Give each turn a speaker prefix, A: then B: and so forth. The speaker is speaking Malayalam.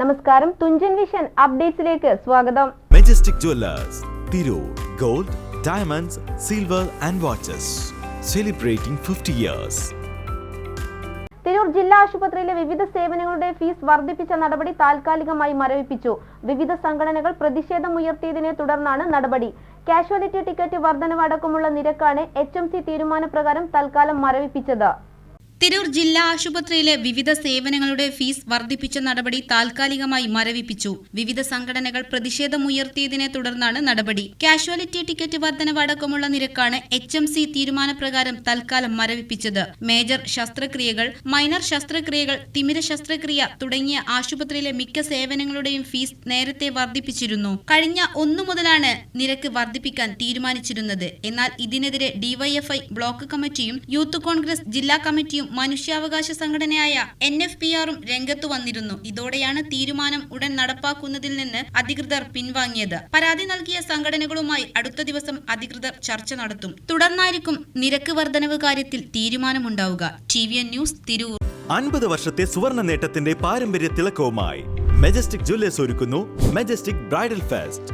A: നമസ്കാരം. തുഞ്ചൻ വിഷൻ അപ്ഡേറ്റ്സിലേക്ക് സ്വാഗതം.
B: Majestic jewellers Tirur gold diamonds silver and watches celebrating fifty years
A: Tirur ജില്ലാ ആശുപത്രിയിലെ വിവിധ സേവനങ്ങളുടെ ഫീസ് വർദ്ധിപ്പിച്ച നടപടി താൽക്കാലികമായി മരവിപ്പിച്ചു. വിവിധ സംഘടനകൾ പ്രതിഷേധം ഉയർത്തിയതിനെ തുടർന്നാണ് നടപടി. കാഷ്വാലിറ്റി ടിക്കറ്റ് വർധനവടക്കമുള്ള നിരക്കാണ് എച്ച് എം സി തീരുമാനപ്രകാരം തൽക്കാലം മരവിപ്പിച്ചത്.
C: തിരൂർ ജില്ലാ ആശുപത്രിയിലെ വിവിധ സേവനങ്ങളുടെ ഫീസ് വർദ്ധിപ്പിച്ച നടപടി താൽക്കാലികമായി മരവിപ്പിച്ചു. വിവിധ സംഘടനകൾ പ്രതിഷേധമുയർത്തിയതിനെ തുടർന്നാണ് നടപടി. കാഷ്വാലിറ്റി ടിക്കറ്റ് വർധനവടക്കമുള്ള നിരക്കാണ് എച്ച് എം സി തീരുമാനപ്രകാരം തൽക്കാലം മരവിപ്പിച്ചത്. മേജർ ശസ്ത്രക്രിയകൾ മൈനർ ശസ്ത്രക്രിയകൾ തിമിര ശസ്ത്രക്രിയ തുടങ്ങിയ ആശുപത്രിയിലെ മിക്ക സേവനങ്ങളുടെയും ഫീസ് നേരത്തെ വർദ്ധിപ്പിച്ചിരുന്നു. കഴിഞ്ഞ ഒന്നു മുതലാണ് നിരക്ക് വർദ്ധിപ്പിക്കാൻ തീരുമാനിച്ചിരുന്നത്. എന്നാൽ ഇതിനെതിരെ ഡിവൈഎഫ്ഐ ബ്ലോക്ക് കമ്മിറ്റിയും യൂത്ത് കോൺഗ്രസ് ജില്ലാ കമ്മിറ്റിയും മനുഷ്യാവകാശ സംഘടനയായ എൻ എഫ് പി ആറും രംഗത്തു വന്നിരുന്നു. ഇതോടെയാണ് തീരുമാനം ഉടൻ നടപ്പാക്കുന്നതിൽ നിന്ന് അധികൃതർ പിൻവാങ്ങിയത്. പരാതി നൽകിയ സംഘടനകളുമായി അടുത്ത ദിവസം അധികൃതർ ചർച്ച നടത്തും. തുടർന്നായിരിക്കും നിരക്ക് വർധനവ് കാര്യത്തിൽ തീരുമാനമുണ്ടാവുക. T V N news Tirur.
B: അൻപത് വർഷത്തെ സുവർണ നേട്ടത്തിന്റെ പാരമ്പര്യ തിളക്കവുമായി മെജസ്റ്റിക് ജ്വല്ലേഴ്സ് ഒരുക്കുന്നു majestic bridal fest